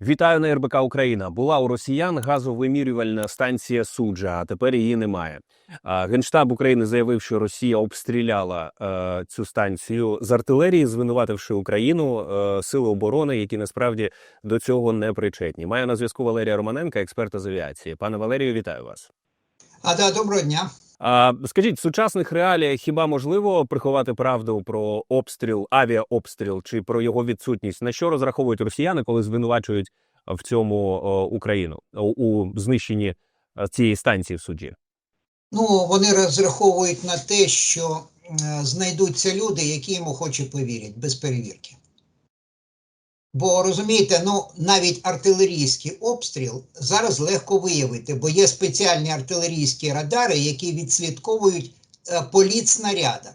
Вітаю на РБК Україна. Була у росіян газовимірювальна станція суджа, а тепер її немає. Генштаб України заявив, що Росія обстріляла е, цю станцію з артилерії, звинувативши Україну е, сили оборони, які насправді до цього не причетні. Маю на зв'язку Валерія Романенка, експерта з авіації. Пане Валерію, вітаю вас. А да, доброго дня. А, скажіть, в сучасних реаліях хіба можливо приховати правду про обстріл, авіаобстріл чи про його відсутність? На що розраховують росіяни, коли звинувачують в цьому Україну у, знищенні цієї станції в суді? Ну, вони розраховують на те, що е, знайдуться люди, які йому хочуть повірити без перевірки. Бо розумієте, ну навіть артилерійський обстріл зараз легко виявити, бо є спеціальні артилерійські радари, які відслідковують е, політ снаряда.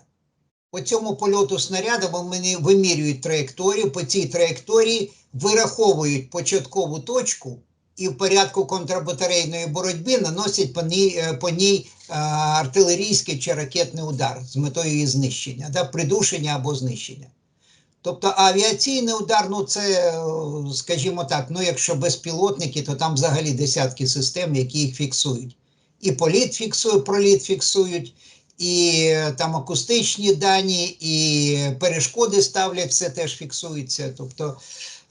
По цьому польоту снаряда вони вимірюють траєкторію, по цій траєкторії вираховують початкову точку і в порядку контрбатарейної боротьби наносять по ній, е, по ній е, артилерійський чи ракетний удар з метою її знищення, да, придушення або знищення. Тобто авіаційний удар, ну це, е, скажімо так, ну якщо безпілотники, то там взагалі десятки систем, які їх фіксують. І політ фіксує, проліт фіксують, і е, там акустичні дані, і перешкоди ставлять, все теж фіксується. Тобто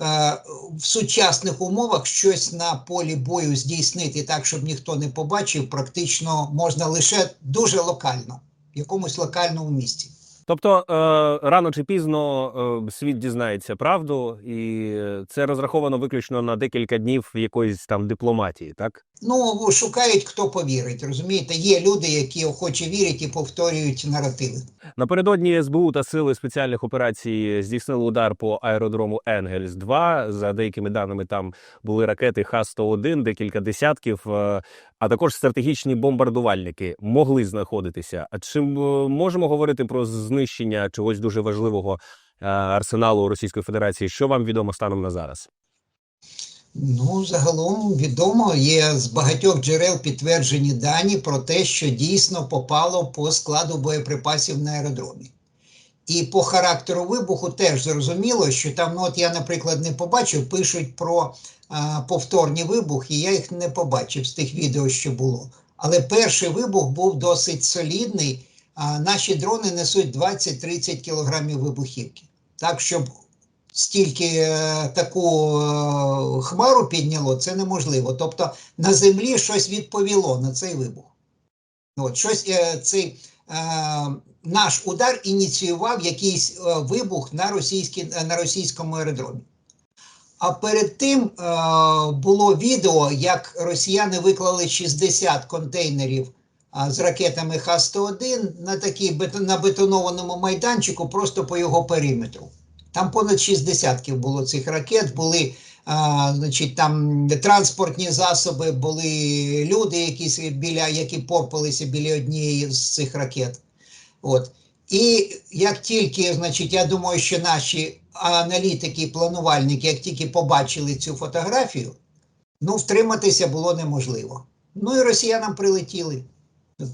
е, в сучасних умовах щось на полі бою здійснити так, щоб ніхто не побачив, практично можна лише дуже локально, в якомусь локальному місці. Тобто е, рано чи пізно е, світ дізнається правду, і це розраховано виключно на декілька днів якоїсь там дипломатії, так? Ну, шукають, хто повірить. Розумієте, є люди, які охоче вірять і повторюють наративи. Напередодні СБУ та сили спеціальних операцій здійснили удар по аеродрому Енгельс 2 За деякими даними, там були ракети Х-101, декілька десятків, е, а також стратегічні бомбардувальники могли знаходитися. А чи можемо говорити про знищення чогось дуже важливого е, арсеналу Російської Федерації? Що вам відомо станом на зараз? Ну, загалом відомо, є з багатьох джерел підтверджені дані про те, що дійсно попало по складу боєприпасів на аеродромі. І по характеру вибуху теж зрозуміло, що там, ну от я, наприклад, не побачив, пишуть про а, повторні вибухи, я їх не побачив з тих відео, що було. Але перший вибух був досить солідний. А, наші дрони несуть 20-30 кілограмів вибухівки. Так, щоб стільки е, таку е, хмару підняло, це неможливо. Тобто на землі щось відповіло на цей вибух. От, щось е, цей наш удар ініціював якийсь вибух на, російській, на російському аеродромі. А перед тим було відео, як росіяни виклали 60 контейнерів з ракетами Х-101 на такій на бетонованому майданчику, просто по його периметру. Там понад 6 десятків було цих ракет, були а, значить, там транспортні засоби, були люди, якісь біля, які порпалися біля однієї з цих ракет. От. І як тільки, значить, я думаю, що наші аналітики і планувальники, як тільки побачили цю фотографію, ну, втриматися було неможливо. Ну і росіянам прилетіли.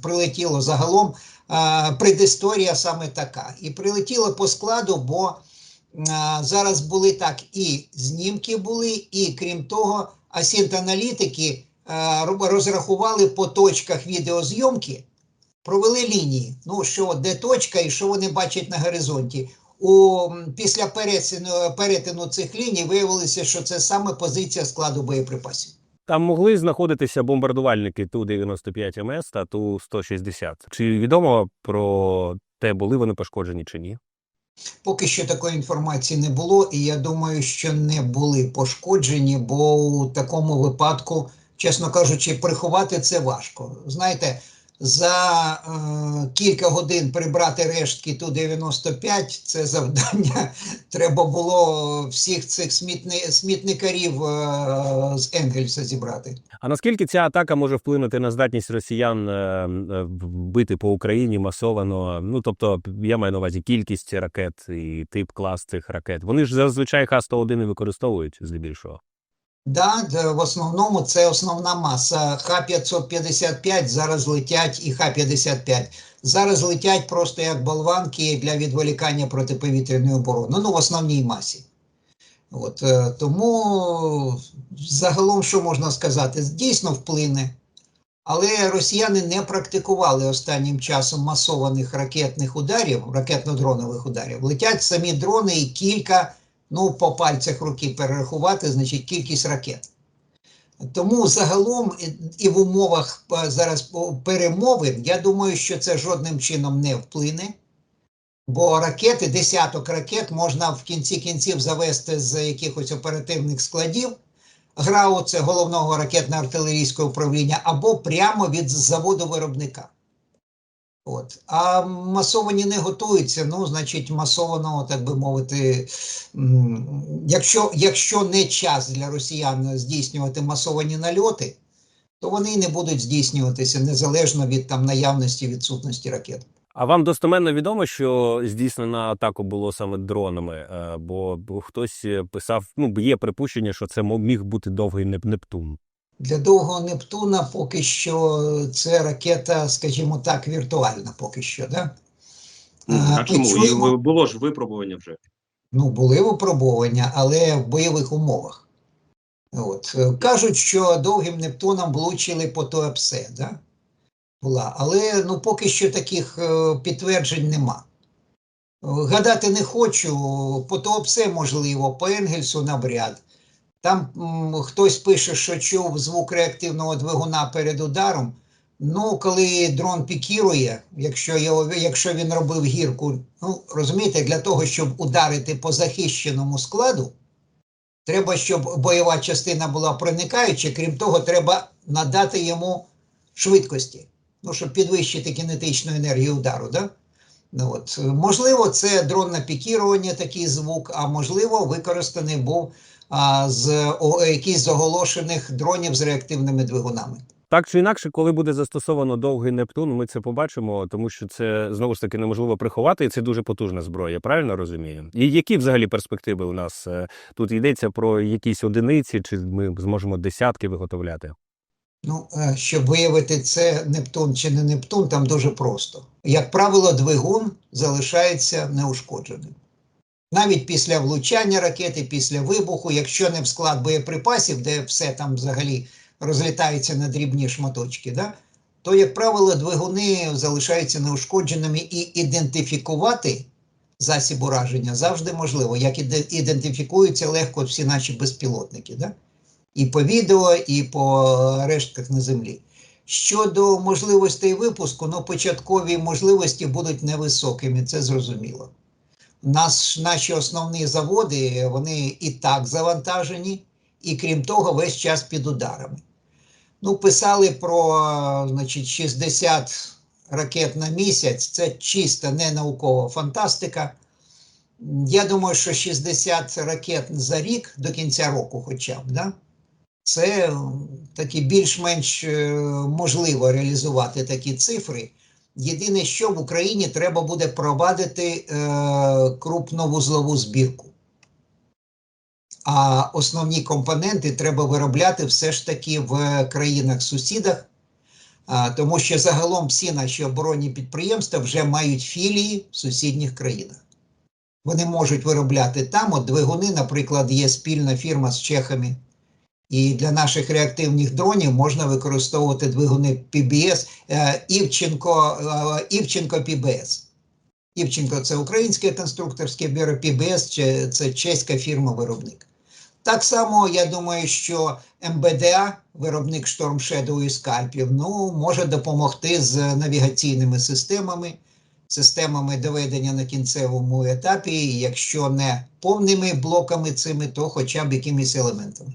Прилетіло загалом а, предісторія саме така. І прилетіло по складу, бо зараз були так і знімки були, і крім того, асінт-аналітики розрахували по точках відеозйомки, провели лінії. Ну, що де точка і що вони бачать на горизонті. У, після перетину, перетину цих ліній виявилося, що це саме позиція складу боєприпасів. Там могли знаходитися бомбардувальники Ту-95 МС та Ту-160. Чи відомо про те, були вони пошкоджені чи ні? Поки що такої інформації не було, і я думаю, що не були пошкоджені, бо у такому випадку, чесно кажучи, приховати це важко. Знаєте, за е, кілька годин прибрати рештки Ту-95 – це завдання. Треба було всіх цих смітни, смітникарів е, з Енгельса зібрати. А наскільки ця атака може вплинути на здатність росіян е, е, бити по Україні масовано? Ну тобто, я маю на увазі кількість ракет і тип клас цих ракет. Вони ж зазвичай Х-101 і використовують здебільшого. Да, в основному це основна маса. Х-555 зараз летять і Х-55. Зараз летять просто як болванки для відволікання протиповітряної оборони. Ну, в основній масі. От, е, тому загалом, що можна сказати, дійсно вплине. Але росіяни не практикували останнім часом масованих ракетних ударів, ракетно-дронових ударів. Летять самі дрони і кілька, ну, по пальцях руки перерахувати, значить, кількість ракет. Тому загалом і- в умовах е, зараз перемовин, я думаю, що це жодним чином не вплине. Бо ракети, десяток ракет можна в кінці кінців завести з якихось оперативних складів. ГРАУ це головного ракетно-артилерійського управління, або прямо від заводу виробника. От. А масовані не готуються, ну, значить, масовано, так би мовити, якщо, якщо не час для росіян здійснювати масовані нальоти, то вони не будуть здійснюватися незалежно від там наявності відсутності ракет. А вам достеменно відомо, що здійснена атаку було саме дронами? Е, Бо, хтось писав, ну є припущення, що це міг бути довгий Неп- Нептун. Для довгого Нептуна поки що це ракета, скажімо так, віртуальна поки що. Да? А А, чому? чуємо- було ж випробування вже. Ну, були випробування, але в бойових умовах. От. Кажуть, що довгим Нептуном влучили по Туапсе, да? Була. Але ну, поки що таких е, підтверджень нема. Гадати не хочу, по Туапсе можливо, по Енгельсу навряд. Там м, хтось пише, що чув звук реактивного двигуна перед ударом. Ну, коли дрон пікірує, якщо, його, якщо він робив гірку, ну розумієте, для того, щоб ударити по захищеному складу, треба, щоб бойова частина була проникаюча, крім того, треба надати йому швидкості, ну, щоб підвищити кінетичну енергію удару. Да? Ну, от. Можливо, це дронне пікірування, такий звук, а можливо, використаний був а, з о, якийсь з оголошених дронів з реактивними двигунами. Так чи інакше, коли буде застосовано довгий Нептун, ми це побачимо, тому що це знову ж таки неможливо приховати, і це дуже потужна зброя. Правильно розумію? І які взагалі перспективи у нас Е, тут йдеться про якісь одиниці, чи ми зможемо десятки виготовляти? Ну, е, щоб виявити, це Нептун чи не Нептун, там дуже просто. Як правило, двигун залишається неушкодженим. Навіть після влучання ракети, після вибуху, якщо не в склад боєприпасів, де все там взагалі розлітається на дрібні шматочки, да, то, як правило, двигуни залишаються неушкодженими і ідентифікувати засіб ураження завжди можливо, як ідентифікуються легко всі наші безпілотники. Да? і по відео, і по рештках на землі. Щодо можливостей випуску, ну початкові можливості будуть невисокими, це зрозуміло. Наш, наші основні заводи вони і так завантажені, і крім того, весь час під ударами. Ну, писали про значить, 60 ракет на місяць, це чиста не наукова фантастика. Я думаю, що 60 ракет за рік до кінця року, хоча б, да? це таки більш-менш е, можливо реалізувати такі цифри. Єдине, що в Україні треба буде провадити е, крупновузлову збірку. А основні компоненти треба виробляти все ж таки в країнах-сусідах, тому що загалом всі наші оборонні підприємства вже мають філії в сусідніх країнах. Вони можуть виробляти там. От двигуни, наприклад, є спільна фірма з чехами. І для наших реактивних дронів можна використовувати двигуни PBS е, Івченко, е, Івченко PBS. Івченко це українське конструкторське бюро це, це чеська фірма-виробник. Так само, я думаю, що МБДА, виробник Storm Shadow і скальпів, ну, може допомогти з навігаційними системами, системами доведення на кінцевому етапі, якщо не повними блоками цими, то хоча б якимись елементами.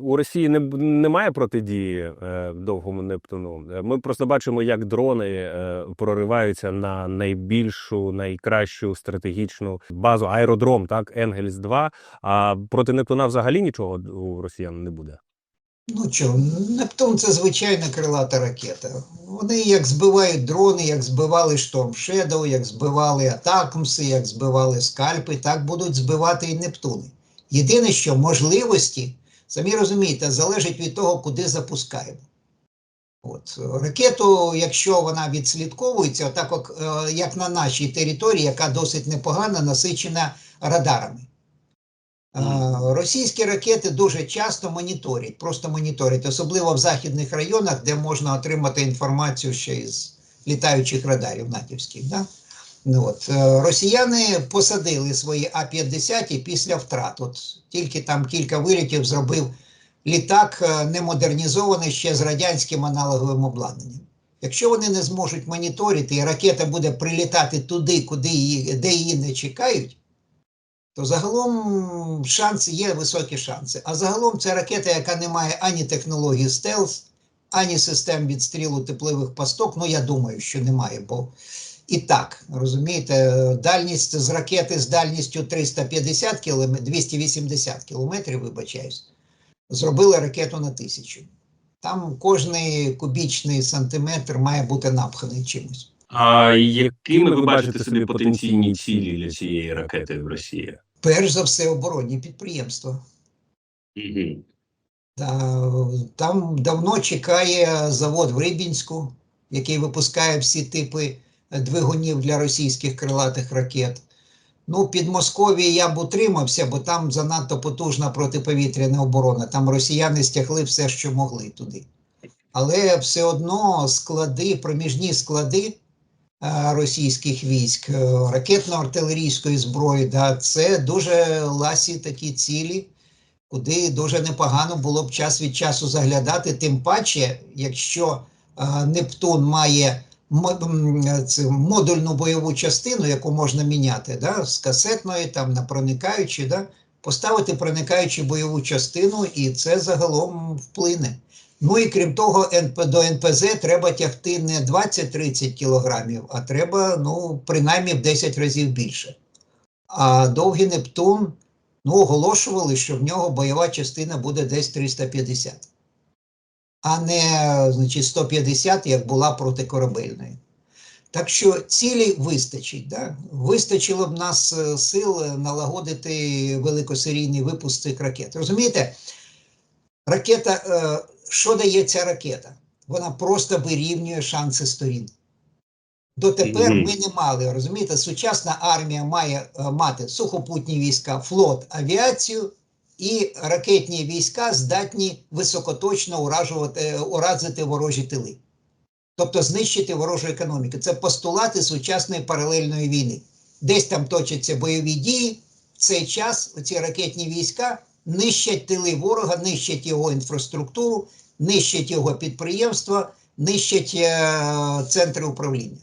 У Росії не, немає протидії е, довгому Нептуну. Е, Ми просто бачимо, як дрони е, прориваються на найбільшу, найкращу стратегічну базу аеродром, так, Енгельс 2 А проти Нептуна взагалі нічого у росіян не буде. Ну що, Нептун це звичайна крилата ракета. Вони як збивають дрони, як збивали Storm Shadow, як збивали Атакмси, як збивали скальпи, так будуть збивати і Нептуни. Єдине, що можливості, самі розумієте, залежить від того, куди запускаємо. От. Ракету, якщо вона відслідковується, так як, е, як на нашій території, яка досить непогано насичена радарами. Е, Російські ракети дуже часто моніторять, просто моніторять, особливо в західних районах, де можна отримати інформацію ще із літаючих радарів натівських. Да? Ну, от, е, росіяни посадили свої А-50 після втрат. От тільки там кілька вилітів зробив літак е, немодернізований ще з радянським аналоговим обладнанням. Якщо вони не зможуть моніторити, і ракета буде прилітати туди, куди її, де її не чекають, то загалом шанси є високі шанси. А загалом це ракета, яка не має ані технології стелс, ані систем відстрілу теплових пасток. Ну, я думаю, що немає, бо і так, розумієте, дальність з ракети з дальністю 350 км, 280 кілометрів, вибачаюсь, зробили ракету на тисячу. Там кожний кубічний сантиметр має бути напханий чимось. А якими ви бачите собі потенційні цілі для цієї ракети в Росії? Перш за все, оборонні підприємства. Угу. Там давно чекає завод в Рибінську, який випускає всі типи двигунів для російських крилатих ракет. Ну, під Московією я б утримався, бо там занадто потужна протиповітряна оборона. Там росіяни стягли все, що могли туди. Але все одно склади, проміжні склади е, російських військ, е, ракетно-артилерійської зброї, да, це дуже ласі такі цілі куди дуже непогано було б час від часу заглядати. Тим паче, якщо е, Нептун має модульну бойову частину, яку можна міняти, да, з касетної там на проникаючі, да, поставити проникаючу бойову частину, і це загалом вплине. Ну і крім того, до НПЗ треба тягти не 20-30 кілограмів, а треба ну, принаймні в 10 разів більше. А довгий Нептун ну, оголошували, що в нього бойова частина буде десь 350, а не значить, 150, як була протикорабельною. Так що цілі вистачить. Да? Вистачило б нас е, сил налагодити великосерійний випуск цих ракет. Розумієте, ракета, е, що дає ця ракета? Вона просто вирівнює шанси сторін. Дотепер ми не мали, розумієте, сучасна армія має е, мати сухопутні війська, флот, авіацію і ракетні війська здатні високоточно уражувати, е, уразити ворожі тили. Тобто знищити ворожу економіку. Це постулати сучасної паралельної війни. Десь там точаться бойові дії. В цей час ці ракетні війська нищать тили ворога, нищать його інфраструктуру, нищать його підприємства, нищать е, центри управління.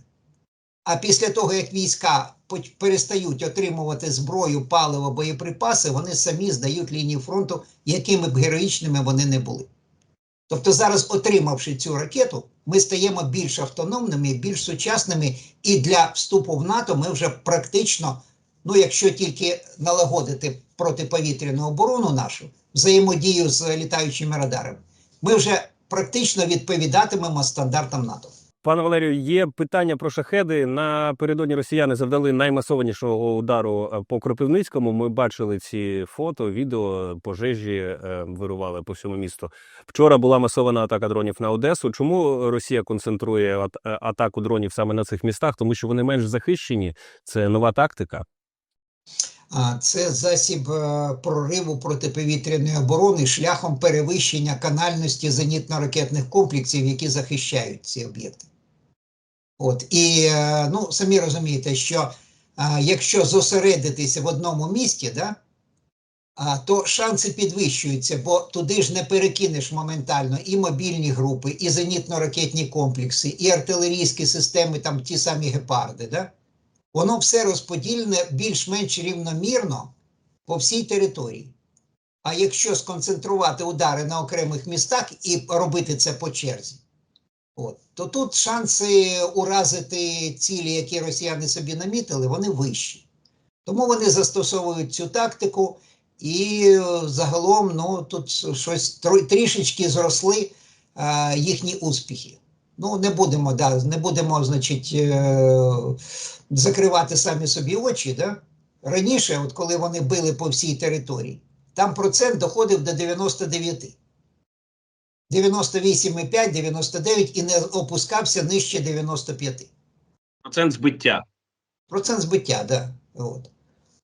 А після того, як війська перестають отримувати зброю, паливо, боєприпаси, вони самі здають лінію фронту, якими б героїчними вони не були. Тобто зараз, отримавши цю ракету, ми стаємо більш автономними, більш сучасними, і для вступу в НАТО ми вже практично, ну якщо тільки налагодити протиповітряну оборону нашу, взаємодію з літаючими радарами, ми вже практично відповідатимемо стандартам НАТО. Пане Валерію, є питання про шахеди. Напередодні росіяни завдали наймасованішого удару е, по Кропивницькому. Ми бачили ці фото, відео, пожежі е, вирували по всьому місту. Вчора була масована атака дронів на Одесу. Чому Росія концентрує е, атаку дронів саме на цих містах? Тому що вони менш захищені. Це нова тактика. Це засіб прориву протиповітряної оборони шляхом перевищення канальності зенітно-ракетних комплексів, які захищають ці об'єкти. От і е, ну самі розумієте, що е, якщо зосередитися в одному місті, да, а, то шанси підвищуються, бо туди ж не перекинеш моментально і мобільні групи, і зенітно-ракетні комплекси, і артилерійські системи, там ті самі гепарди. Да? Воно все розподілене більш-менш рівномірно по всій території. А якщо сконцентрувати удари на окремих містах і робити це по черзі, от, то тут шанси уразити цілі, які росіяни собі намітили, вони вищі. Тому вони застосовують цю тактику, і е, загалом ну, тут щось трішечки зросли е, їхні успіхи. Ну, не будемо, да, не будемо, значить, е, закривати самі собі очі. Да? Раніше, от коли вони били по всій території, там процент доходив до 99. 98,5, 99 і не опускався нижче 95. Процент збиття. Процент збиття, да. От.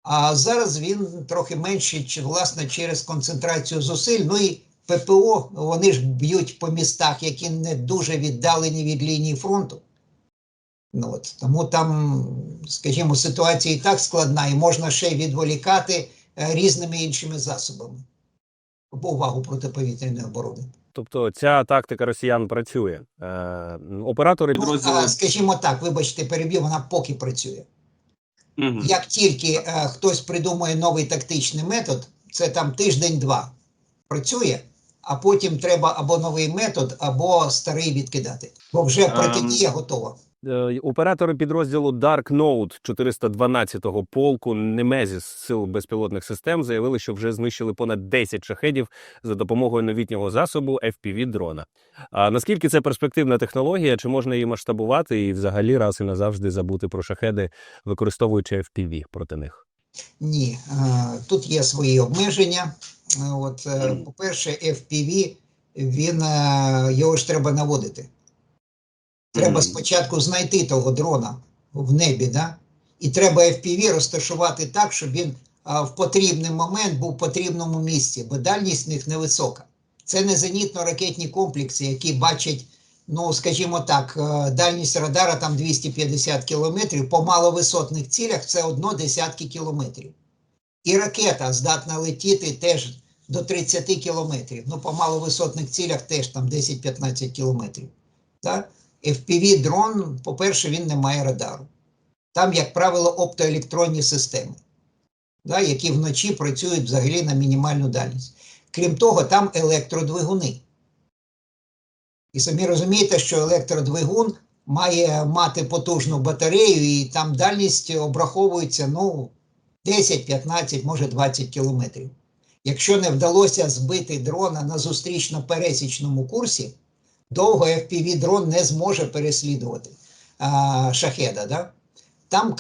А зараз він трохи менший, власне, через концентрацію зусиль. Ну і ППО вони ж б'ють по містах, які не дуже віддалені від лінії фронту. Ну, от, тому там, скажімо, ситуація і так складна, і можна ще відволікати е, різними іншими засобами увагу протиповітряної оборони. Тобто ця тактика росіян працює. Е, оператори Ну, Підрозділи- а, скажімо так, вибачте, переб'ю, вона поки працює. Угу. Як тільки е, хтось придумує новий тактичний метод, це там тиждень-два працює, а потім треба або новий метод, або старий відкидати. Бо вже Ем. протидія готова. Е, Оператори підрозділу Dark Node 412-го полку Немезіс сил безпілотних систем заявили, що вже знищили понад 10 шахедів за допомогою новітнього засобу fpv дрона. А наскільки це перспективна технологія? Чи можна її масштабувати і взагалі раз і назавжди забути про шахеди, використовуючи FPV проти них? Ні, е, тут є свої обмеження. Е, От, е, по-перше, FPV, він, його ж треба наводити. Треба спочатку знайти того дрона в небі, да? і треба FPV розташувати так, щоб він а, в потрібний момент був в потрібному місці, бо дальність в них невисока. Це не зенітно-ракетні комплекси, які бачать, ну, скажімо так, е, дальність радара там 250 кілометрів, по маловисотних цілях це одно десятки кілометрів. І ракета здатна летіти теж до 30 кілометрів. Ну, по маловисотних цілях теж там 10-15 кілометрів. Так? FPV дрон, по-перше, він не має радару. Там, як правило, оптоелектронні системи, да, які вночі працюють взагалі на мінімальну дальність. Крім того, там електродвигуни. І самі розумієте, що електродвигун має мати потужну батарею, і там дальність обраховується ну, 10, 15, може 20 кілометрів. Якщо не вдалося збити дрона на зустрічно-пересічному курсі, довго FPV дрон не зможе переслідувати а, шахеда. Да? Там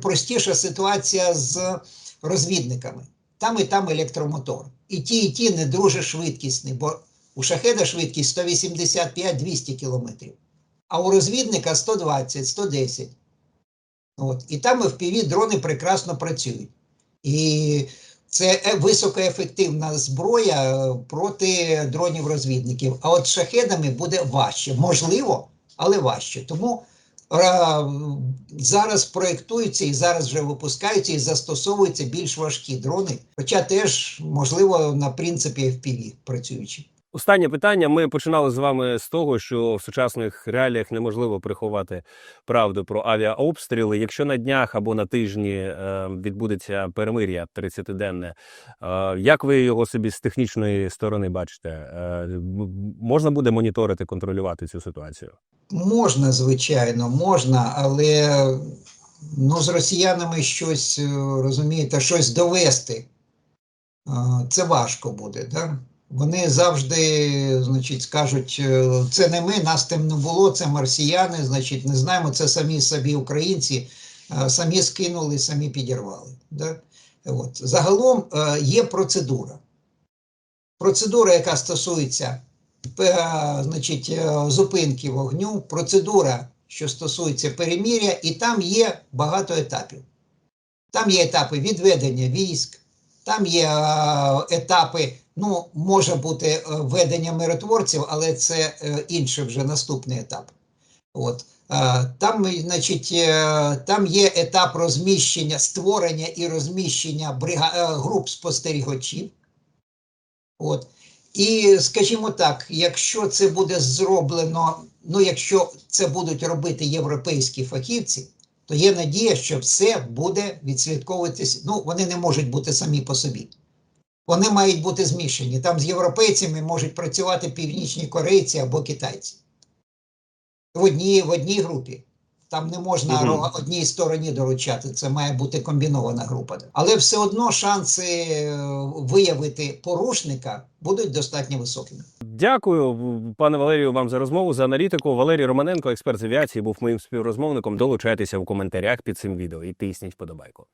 простіша ситуація з розвідниками. Там і там електромотор. І ті, і ті не дуже швидкісні, бо у шахеда швидкість 185-200 кілометрів, а у розвідника 120-110. От. І там FPV дрони прекрасно працюють. І це е- високоефективна зброя е, проти дронів-розвідників. А от шахедами буде важче. Можливо, але важче. Тому е, зараз проєктуються і зараз вже випускаються і застосовуються більш важкі дрони, хоча теж, можливо, на принципі FPV працюючи. Останнє питання. Ми починали з вами з того, що в сучасних реаліях неможливо приховати правду про авіаобстріли. Якщо на днях або на тижні е, відбудеться перемир'я 30-денне, е, як ви його собі з технічної сторони бачите? Е, можна буде моніторити, контролювати цю ситуацію? Можна, звичайно, можна, але ну, з росіянами щось, розумієте, щось довести. Це важко буде. Да? Вони завжди, значить, скажуть, е, це не ми, нас тим не було, це марсіяни, значить, не знаємо, це самі собі українці, е, самі скинули, самі підірвали. Да? От. Загалом е, є процедура. Процедура, яка стосується значить, зупинки вогню, процедура, що стосується переміря, і там є багато етапів. Там є етапи відведення військ, там є етапи, ну, може бути е, ведення миротворців, але це е, інший вже наступний етап. От. Е, Там, значить, там є етап розміщення, створення і розміщення брига... груп спостерігачів. От. І скажімо так, якщо це буде зроблено, ну якщо це будуть робити європейські фахівці, то є надія, що все буде відслідковуватися. Ну, вони не можуть бути самі по собі. Вони мають бути змішані. Там з європейцями можуть працювати північні корейці або китайці. В одній, в одній групі. Там не можна ро- одній стороні доручати, це має бути комбінована група. Але все одно шанси е, виявити порушника будуть достатньо високими. Дякую, пане Валерію, вам за розмову, за аналітику. Валерій Романенко, експерт з авіації, був моїм співрозмовником. Долучайтеся в коментарях під цим відео і тисніть вподобайку.